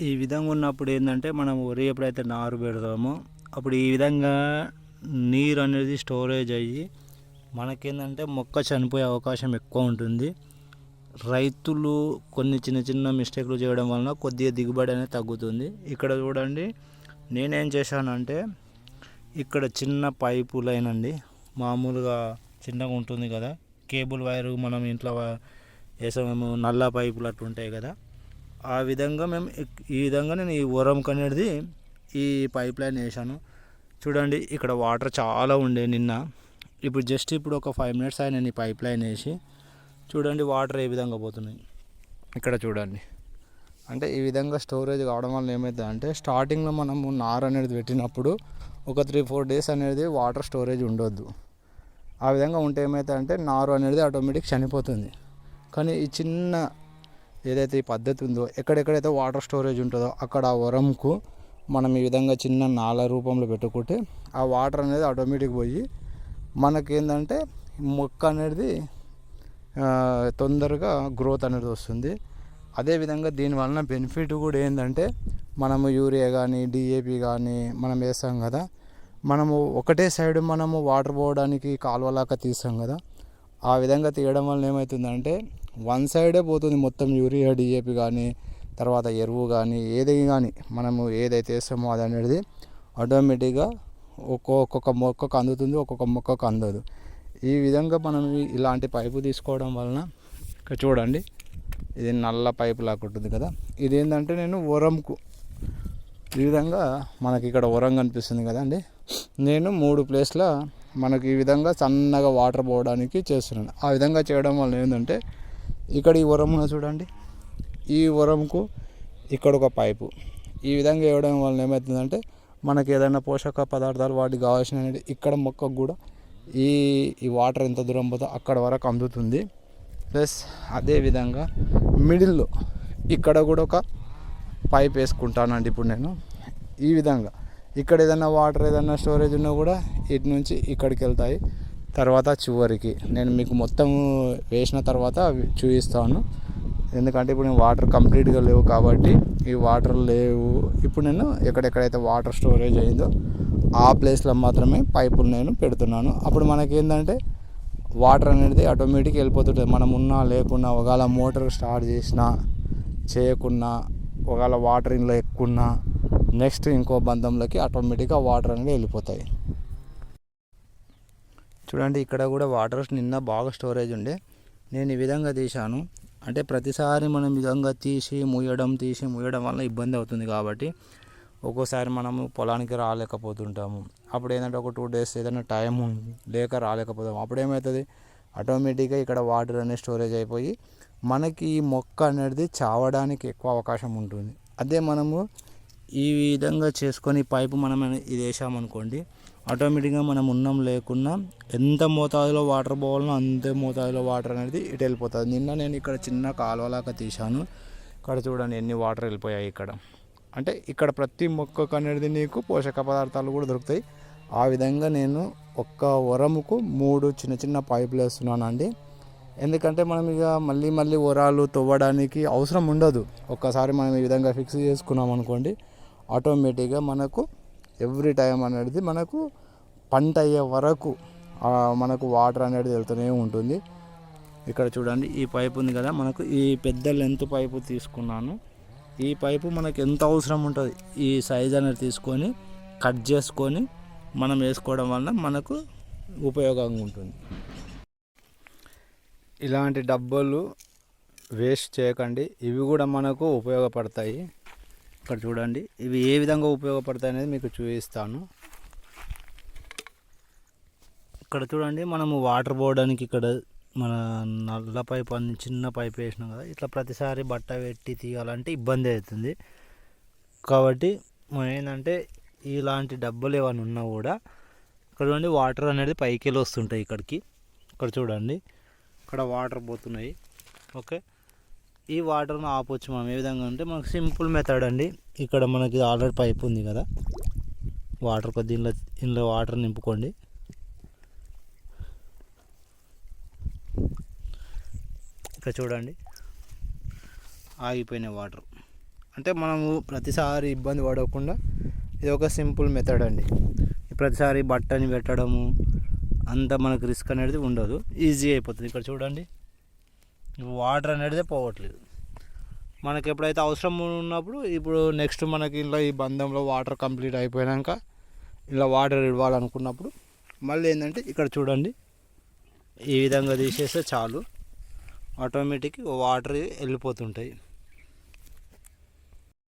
ఈ విధంగా ఉన్నప్పుడు ఏంటంటే మనం వరి ఎప్పుడైతే నారు పెడతామో అప్పుడు ఈ విధంగా నీరు అనేది స్టోరేజ్ అయ్యి మనకేంటంటే మొక్క చనిపోయే అవకాశం ఎక్కువ ఉంటుంది. రైతులు కొన్ని చిన్న చిన్న మిస్టేక్లు చేయడం వలన కొద్దిగా దిగుబడి అనేది తగ్గుతుంది. ఇక్కడ చూడండి నేనేం చేశానంటే ఇక్కడ చిన్న పైపు లైన్ అండి మామూలుగా చిన్నగా ఉంటుంది కదా. కేబుల్ వైర్ మనం ఇంట్లో వేసాము నల్ల పైపులు అట్లా ఉంటాయి కదా. ఆ విధంగా మేము ఈ విధంగా నేను ఈ ఉరంకి అనేది ఈ పైప్ లైన్ వేసాను చూడండి ఇక్కడ వాటర్ చాలా ఉండే నిన్న. ఇప్పుడు జస్ట్ ఇప్పుడు ఒక ఫైవ్ మినిట్స్ అయిన నేను ఈ పైప్ లైన్ వేసి చూడండి వాటర్ ఏ విధంగా పోతున్నాయి. ఇక్కడ చూడండి. అంటే ఈ విధంగా స్టోరేజ్ కావడం వల్ల ఏమవుతుంది అంటే స్టార్టింగ్లో మనము నార్ అనేది పెట్టినప్పుడు ఒక త్రీ ఫోర్ డేస్ అనేది వాటర్ స్టోరేజ్ ఉండొద్దు. ఆ విధంగా ఉంటే ఏమవుతుంది అంటే నారు అనేది ఆటోమేటిక్ చనిపోతుంది. కానీ ఈ చిన్న ఏదైతే ఈ పద్ధతి ఉందో ఎక్కడెక్కడైతే వాటర్ స్టోరేజ్ ఉంటుందో అక్కడ ఆ వరంకు మనం ఈ విధంగా చిన్న నాల రూపంలో పెట్టుకుంటే ఆ వాటర్ అనేది ఆటోమేటిక్ పోయి మనకేంటంటే మొక్క అనేది తొందరగా గ్రోత్ అనేది వస్తుంది. అదేవిధంగా దీని వలన బెనిఫిట్ కూడా ఏంటంటే మనము యూరియా కానీ డిఏపి కానీ మనం వేస్తాం కదా. మనము ఒకటే సైడ్ మనము వాటర్ పోవడానికి కాలువలాగా తీస్తాం కదా. ఆ విధంగా తీయడం వల్ల ఏమవుతుందంటే వన్ సైడే పోతుంది మొత్తం యూరియా డిఏపి కానీ తర్వాత ఎరువు కానీ ఏది కానీ మనము ఏదైతే వేస్తామో అది అనేది ఆటోమేటిక్గా ఒక్కొక్క మొక్కకు అందుతుంది ఒక్కొక్క మొక్కకు అందదు. ఈ విధంగా మనం ఇలాంటి పైపు తీసుకోవడం వలన ఇక్కడ చూడండి ఇది నల్ల పైపు లాగా ఉంటుంది కదా. ఇది ఏంటంటే నేను ఉరంకు ఈ విధంగా మనకి ఇక్కడ ఉరం కనిపిస్తుంది కదండి నేను మూడు ప్లేస్ల మనకి ఈ విధంగా సన్నగా వాటర్ పోవడానికి చేస్తున్నాను. ఆ విధంగా చేయడం వల్ల ఏంటంటే ఇక్కడ ఈ వరం చూడండి. ఈ వరంకు ఇక్కడ ఒక పైపు. ఈ విధంగా వేయడం వల్ల ఏమవుతుందంటే మనకి ఏదైనా పోషక పదార్థాలు వాటికి కావాల్సిన ఇక్కడ మొక్కకు కూడా ఈ ఈ వాటర్ ఎంత దూరం పోతే అక్కడ వరకు అందుతుంది. ప్లస్ అదేవిధంగా మిడిల్లో ఇక్కడ కూడా ఒక పైప్ వేసుకుంటానండి ఇప్పుడు నేను. ఈ విధంగా ఇక్కడ ఏదైనా వాటర్ ఏదైనా స్టోరేజ్ ఉన్నా కూడా ఇటు నుంచి ఇక్కడికి వెళ్తాయి. తర్వాత చివరికి. నేను మీకు మొత్తం వేసిన తర్వాత అవి చూపిస్తాను. ఎందుకంటే ఇప్పుడు నేను వాటర్ కంప్లీట్గా లేవు కాబట్టి ఈ వాటర్ లేవు. ఇప్పుడు నేను ఎక్కడెక్కడైతే వాటర్ స్టోరేజ్ అయిందో ఆ ప్లేస్లో మాత్రమే పైపులు నేను పెడుతున్నాను. అప్పుడు మనకేంటంటే వాటర్ అనేది ఆటోమేటిక్ వెళ్ళిపోతుంటుంది. మనం ఉన్నా లేకున్నా ఒకవేళ మోటార్ స్టార్ట్ చేసినా చేయకున్నా ఒకవేళ వాటర్ ఇంట్లో ఎక్కున్నా నెక్స్ట్ ఇంకో బంధంలోకి ఆటోమేటిక్గా వాటర్ అనేది వెళ్ళిపోతాయి. చూడండి ఇక్కడ కూడా వాటర్ నిన్న బాగా స్టోరేజ్ ఉండే. నేను ఈ విధంగా తీశాను. అంటే ప్రతిసారి మనం ఈ విధంగా తీసి మూయడం తీసి మూయడం వల్ల ఇబ్బంది అవుతుంది కాబట్టి ఒక్కోసారి మనము పొలానికి రాలేకపోతుంటాము. అప్పుడు ఏంటంటే ఒక టూ డేస్ ఏదైనా టైం లేక రాలేకపోతాము. అప్పుడు ఏమవుతుంది ఆటోమేటిక్గా ఇక్కడ వాటర్ అనేది స్టోరేజ్ అయిపోయి మనకి ఈ మొక్క అనేది చావడానికి ఎక్కువ అవకాశం ఉంటుంది. అదే మనము ఈ విధంగా చేసుకొని పైపు మనం ఇది వేసామనుకోండి ఆటోమేటిక్గా మనం ఉన్నాం లేకున్నా ఎంత మోతాదులో వాటర్ పోవాలనో అంతే మోతాదులో వాటర్ అనేది ఇటు వెళ్ళిపోతుంది. నిన్న నేను ఇక్కడ చిన్న కాలువలాగా తీశాను. ఇక్కడ చూడండి ఎన్ని వాటర్ వెళ్ళిపోయాయి ఇక్కడ. అంటే ఇక్కడ ప్రతి మొక్కకు అనేది నీకు పోషక పదార్థాలు కూడా దొరుకుతాయి. ఆ విధంగా నేను ఒక్క వరముకు మూడు చిన్న చిన్న పైపులు వేస్తున్నాను అండి ఎందుకంటే మనం ఇక మళ్ళీ మళ్ళీ వరాలు తవ్వడానికి అవసరం ఉండదు. ఒక్కసారి మనం ఈ విధంగా ఫిక్స్ చేసుకున్నాం అనుకోండి ఆటోమేటిక్గా మనకు ఎవ్రీ టైం అనేది మనకు పంట అయ్యే వరకు మనకు వాటర్ అనేది వెళ్తూనే ఉంటుంది. ఇక్కడ చూడండి ఈ పైపు ఉంది కదా మనకు ఈ పెద్ద లెంత్ పైపు తీసుకున్నాను. ఈ పైపు మనకు ఎంత అవసరం ఉంటుంది? ఈ సైజ్ అనేది తీసుకొని కట్ చేసుకొని మనం వేసుకోవడం వలన మనకు ఉపయోగంగా ఉంటుంది. ఇలాంటి డబ్బులు వేస్ట్ చేయకండి. ఇవి కూడా మనకు ఉపయోగపడతాయి. ఇక్కడ చూడండి. ఇవి ఏ విధంగా ఉపయోగపడతాయి అనేది మీకు చూపిస్తాను. ఇక్కడ చూడండి మనము వాటర్ పోవడానికి ఇక్కడ మన నల్ల పైప్ అని చిన్న పైప్ వేసినాం కదా. ఇట్లా ప్రతిసారి బట్ట పెట్టి తీయాలంటే ఇబ్బంది అవుతుంది. కాబట్టి మనం ఏంటంటే ఇలాంటి డబ్బులు ఏమైనా ఉన్నా కూడా ఇక్కడ చూడండి వాటర్ అనేది పైకి వెళ్ళి వస్తుంటాయి ఇక్కడికి. ఇక్కడ చూడండి. ఇక్కడ వాటర్ పోతున్నాయి. ఓకే. ఈ వాటర్ను ఆపొచ్చు మనం ఏ విధంగా అంటే మనకు సింపుల్ మెథడ్ అండి. ఇక్కడ మనకి ఆల్రెడీ పైప్ ఉంది కదా. వాటర్ కొద్ది ఇంట్లో ఇంట్లో వాటర్ నింపుకోండి. ఇక్కడ చూడండి. ఆగిపోయిన వాటర్. అంటే మనము ప్రతిసారి ఇబ్బంది పడకుండా ఇది ఒక సింపుల్ మెథడ్ అండి. ప్రతిసారి బట్టని పెట్టడము అంత మనకు రిస్క్ అనేది ఉండదు. ఈజీ అయిపోతుంది. ఇక్కడ చూడండి. వాటర్ అనేది పోవట్లేదు. మనకి ఎప్పుడైతే అవసరం ఉన్నప్పుడు ఇప్పుడు నెక్స్ట్ మనకి ఇలా ఈ బంధంలో వాటర్ కంప్లీట్ అయిపోయాక ఇలా వాటర్ ఇవ్వాలనుకున్నప్పుడు మళ్ళీ ఏంటంటే ఇక్కడ చూడండి ఈ విధంగా తీసేస్తే చాలు. Automatic water వెళ్ళిపోతుంటాయి.